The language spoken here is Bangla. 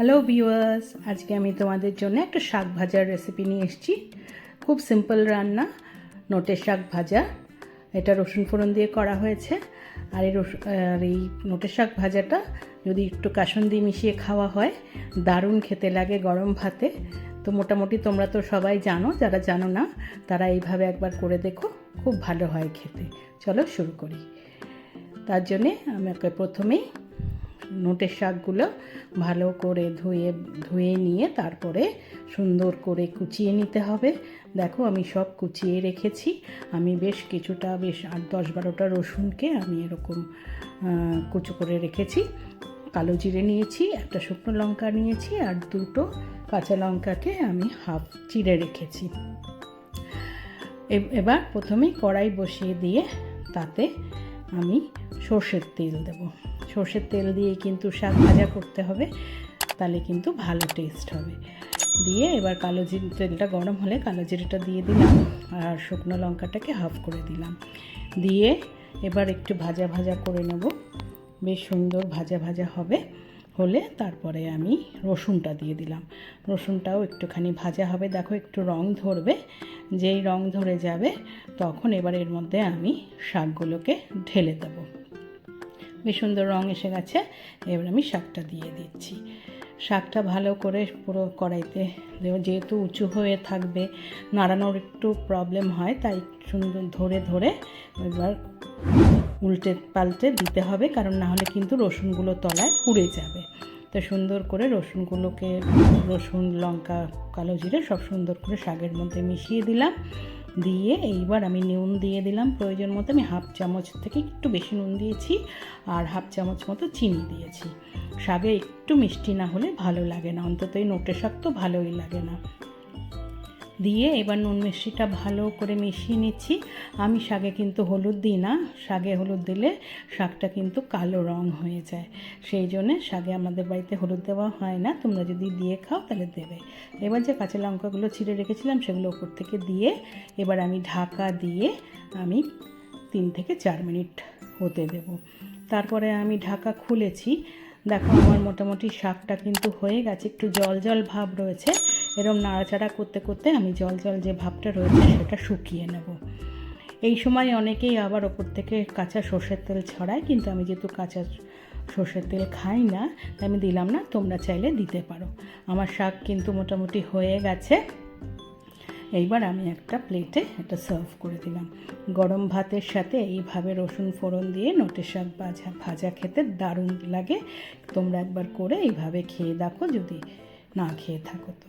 হ্যালো ভিউয়ার্স আজকে আমি তোমাদের জন্য একটা শাক ভাজার রেসিপি নিয়ে এসেছি। খুব সিম্পল রান্না নোটের শাক ভাজা। এটা রসুন ফোড়ন দিয়ে করা হয়েছে। আর এই আর এই নোটের শাক ভাজাটা যদি একটু কাসন্দি মিশিয়ে খাওয়া হয়, দারুণ খেতে লাগে গরম ভাতে। তো মোটামুটি তোমরা তো সবাই জানো, যারা জানো না, তারা এইভাবে একবার করে দেখো, খুব ভালো হয় খেতে। চলো শুরু করি। তার জন্যে আমাকে প্রথমেই নোটের শাকগুলো ভালো করে ধুয়ে ধুয়ে নিয়ে তারপরে সুন্দর করে কুচিয়ে নিতে হবে। দেখো আমি সব কুচিয়ে রেখেছি। আমি বেশ কিছুটা, বেশ আট দশ বারোটা রসুনকে আমি এরকম কুচো করে রেখেছি। কালো জিরে নিয়েছি, একটা শুকনো লঙ্কা নিয়েছি আর দুটো কাঁচা লঙ্কাকে আমি হাফ চিড়ে রেখেছি। এবার প্রথমেই কড়াই বসিয়ে দিয়ে তাতে আমি সর্ষের তেল দেব। সর্ষের তেল দিয়ে কিন্তু শাক ভাজা করতে হবে, তাহলে কিন্তু ভালো টেস্ট হবে। দিয়ে এবার কালো জিরে, তেলটা গরম হলে কালো জিরেটা দিয়ে দিলাম, আর শুকনো লঙ্কাটাকে হাফ করে দিলাম। দিয়ে এবার একটু ভাজা ভাজা করে নেব। বেশ সুন্দর ভাজা ভাজা হবে। হলে তারপরে আমি রসুনটা দিয়ে দিলাম। রসুনটাও একটুখানি ভাজা হবে। দেখো একটু রং ধরবে। যেই রং ধরে যাবে, তখন এবার এর মধ্যে আমি শাকগুলোকে ঢেলে দেবো। বেশ সুন্দর রং এসে গেছে। এবার আমি শাকটা দিয়ে দিচ্ছি। শাকটা ভালো করে পুরো কড়াইতে যেহেতু উঁচু হয়ে থাকবে, নাড়ানোর একটু প্রবলেম হয়, তাই সুন্দর ধরে ধরে এবার উল্টে পাল্টে দিতে হবে, কারণ না হলে কিন্তু রসুনগুলো তলায় পুড়ে যাবে। তো সুন্দর করে রসুনগুলোকে, রসুন, লঙ্কা, কালো জিরে সব সুন্দর করে শাকের মধ্যে মিশিয়ে দিলাম। দিয়ে এইবার আমি নুন দিয়ে দিলাম, প্রয়োজন মতো আমি হাফ চামচ থেকে একটু বেশি নুন দিয়েছি আর হাফ চামচ মতো চিনি দিয়েছি। শাকে একটু মিষ্টি না হলে ভালো লাগে না, অন্তত এই নোটে শাক তো ভালোই লাগে না। দিয়ে এবার নুন মিষ্টিটা ভালো করে মিশিয়ে নিচ্ছি। আমি শাকে কিন্তু হলুদ দিই না, শাকে হলুদ দিলে শাকটা কিন্তু কালো রং হয়ে যায়। সেই জন্যে শাকে আমাদের বাড়িতে হলুদ দেওয়া হয় না, তোমরা যদি দিয়ে খাও তাহলে দেবে। এবার যে কাঁচা লঙ্কাগুলো ছিঁড়ে রেখেছিলাম সেগুলো ওপর থেকে দিয়ে এবার আমি ঢাকা দিয়ে আমি তিন থেকে চার মিনিট হতে দেব। তারপরে আমি ঢাকা খুলেছি। দেখো আমার মোটামুটি শাকটা কিন্তু হয়ে গেছে, একটু জল জল ভাব রয়েছে। এরম নাড়াচাড়া করতে করতে আমি জল জল যে ভাবটা রয়েছে সেটা শুকিয়ে নেব। এই সময় অনেকেই আবার ওপর থেকে কাঁচা সর্ষের তেল ছড়ায়, কিন্তু আমি যেহেতু কাঁচা সর্ষের তেল খাই না, তাই আমি দিলাম না, তোমরা চাইলে দিতে পারো। আমার শাক কিন্তু মোটামুটি হয়ে গেছে। এইবার আমি একটা প্লেটে এটা সার্ভ করে দিলাম। গরম ভাতের সাথে এইভাবে রসুন ফোড়ন দিয়ে নোটে শাক ভাজা ভাজা খেতে দারুণ লাগে। তোমরা একবার করে এইভাবে খেয়ে দেখো, যদি না খেয়ে থাকো তো।